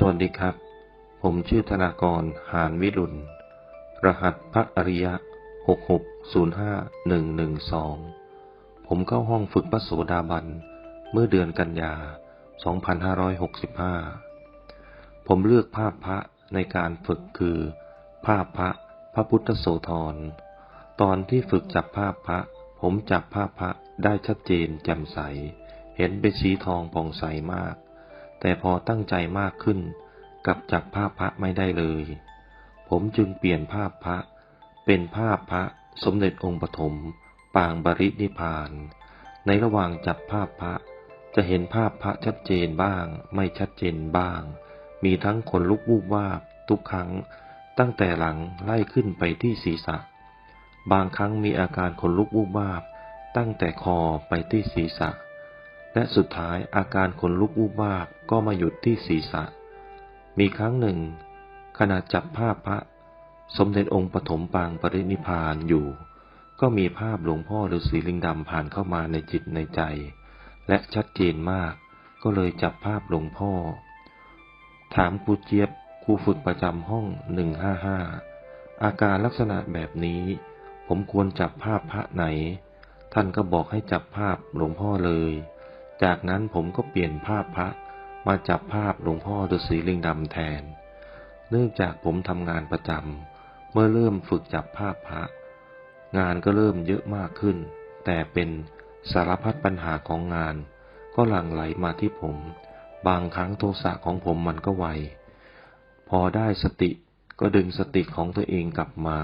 สวัสดีครับ ผมชื่อธนากร หานวิรุณ รหัสพระอริยะ 6605112 ผมเข้าห้องฝึกพระโสดาบัน เมื่อเดือนกันยา 2565 ผมเลือกภาพพระในการฝึกคือ ภาพพระพระพุทธโสธร ตอนที่ฝึกจับภาพพระ ผมจับภาพพระได้ชัดเจนแจ่มใส เห็นเป็นสีทองผ่องใสมาก แต่พอตั้งใจมากขึ้นกลับจับภาพพระไม่ได้เลย ผมจึงเปลี่ยนภาพพระ เป็นภาพพระสมเด็จองค์ปฐมปางบรินิพพาน ในระหว่างจับภาพพระ จะเห็นภาพพระชัดเจนบ้าง ไม่ชัดเจนบ้าง มีทั้งขนลุกวูบวาบทุกครั้ง ตั้งแต่หลังไล่ขึ้นไปที่ศีรษะ บางครั้งมีอาการขนลุกวูบวาบ ตั้งแต่คอไปที่ศีรษะ และสุดท้ายอาการขนลุกวูบวาบก็มาหยุดที่ศีรษะ มีครั้งหนึ่ง ขณะจับภาพพระ สมเด็จองค์ปฐมปางปรินิพพานอยู่ ก็มีภาพหลวงพ่อฤาษีลิงดำผ่านเข้ามาในจิตในใจ และชัดเจนมากก็เลยจับภาพหลวงพ่อ ถามครูเจี๊ยบครูฝึกประจำห้องหนึ่งห้าห้าอาการลักษณะแบบนี้ ผมควรจับภาพพระไหน ท่านก็บอกให้จับภาพหลวงพ่อเลย จากนั้นผมก็เปลี่ยนภาพพระมาจับภาพหลวงพ่อฤาษีลิงดำแทน เนื่องจากผมทำงานประจำเมื่อเริ่มฝึกจับภาพพระ งานก็เริ่มเยอะมากขึ้น แต่เป็นสารพัดปัญหาของงาน ก็หลั่งไหลมาที่ผม บางครั้งโทสะของผมมันก็ไว พอได้สติก็ดึงสติของตัวเองกลับมา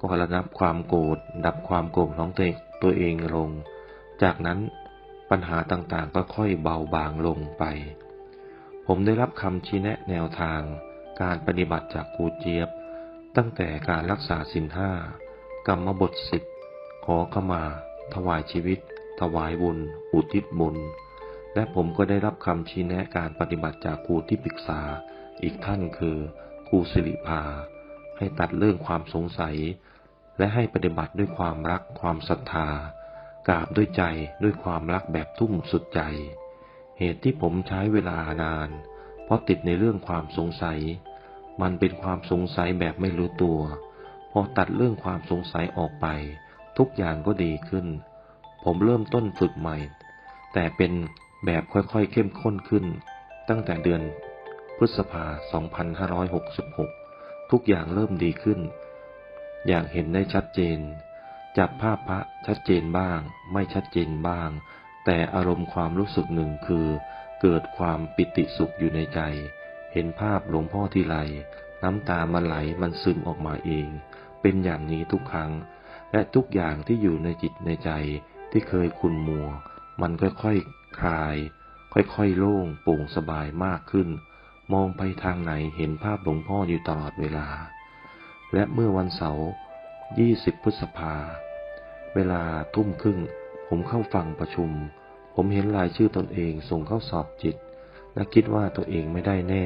ก็ระงับความโกรธดับความโกรธของตัวเองตัวเองลง จากนั้น ปัญหาต่างๆ ก็ค่อยเบาบางลงไป ผมได้รับคำชี้แนะแนวทาง การปฏิบัติจากครูเจี๊ยบ ตั้งแต่การรักษาสินห้ากรรมบทสิบขอขมา ถวายชีวิต ถวายบุญ อุทิศบุญ และผมก็ได้รับคำชี้แนะการปฏิบัติจากครูที่ปรึกษา อีกท่านคือครูสิริภา ให้ตัดเรื่องความสงสัย และให้ปฏิบัติด้วยความรักความศรัทธา กราบด้วยใจด้วยความรักแบบทุ่มสุดใจ เหตุที่ผมใช้เวลานาน เพราะติดในเรื่องความสงสัย มันเป็นความสงสัยแบบไม่รู้ตัว พอตัดเรื่องความสงสัยออกไป ทุกอย่างก็ดีขึ้น ผมเริ่มต้นฝึกใหม่ แต่เป็นแบบค่อยๆเข้มข้นขึ้น ตั้งแต่เดือนพฤษภา 2566 ทุกอย่างเริ่มดีขึ้น อย่างเห็นได้ชัดเจน จับภาพพระชัดเจนบ้าง ไม่ชัดเจนบ้าง แต่อารมณ์ความรู้สึกหนึ่งคือ เกิดความปิติสุขอยู่ในใจ เห็นภาพหลวงพ่อที่ไรน้ำตามันไหลมันซึมออกมาเอง เป็นอย่างนี้ทุกครั้ง และทุกอย่างที่อยู่ในจิตในใจที่เคยคุนมัว มันค่อยๆคคลาย ค่อยๆโล่งโปร่งสบายมากขึ้น มองไปทางไหนเห็นภาพหลวงพ่ออยู่ตลอดเวลา และเมื่อวันเสาร์20 พฤษภา เวลาทุ่มครึ่ง ผมเข้าฟังประชุม ผมเห็นรายชื่อตนเองส่งเข้าสอบจิต และคิดว่าตัวเองไม่ได้แน่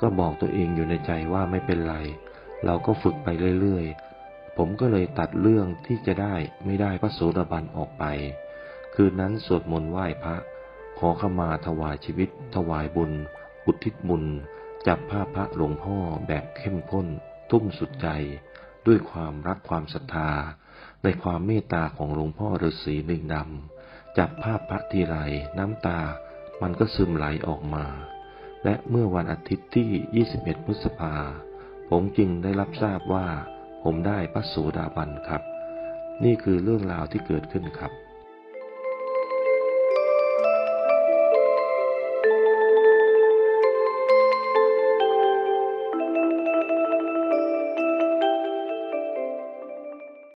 ก็บอกตัวเองอยู่ในใจว่าไม่เป็นไร เราก็ฝึกไปเรื่อยๆ ผมก็เลยตัดเรื่องที่จะได้ไม่ได้พระโสดาบันออกไป คืนนั้นสวดมนต์ไหว้พระ ขอขมาถวายชีวิต ถวายบุญ อุทิศบุญ จับภาพพระหลวงพ่อแบบเข้มข้น ทุ่มสุดใจ ด้วยความรักความศรัทธา ในความเมตตาของหลวงพ่อฤาษีลิงดำจับภาพพระทีไรน้ำตามันก็ซึมไหลออกมา และเมื่อวันอาทิตย์ที่ 21 พฤษภา ผมจึงได้รับทราบว่า ผมได้พระโสดาบันครับ นี่คือเรื่องราวที่เกิดขึ้นครับ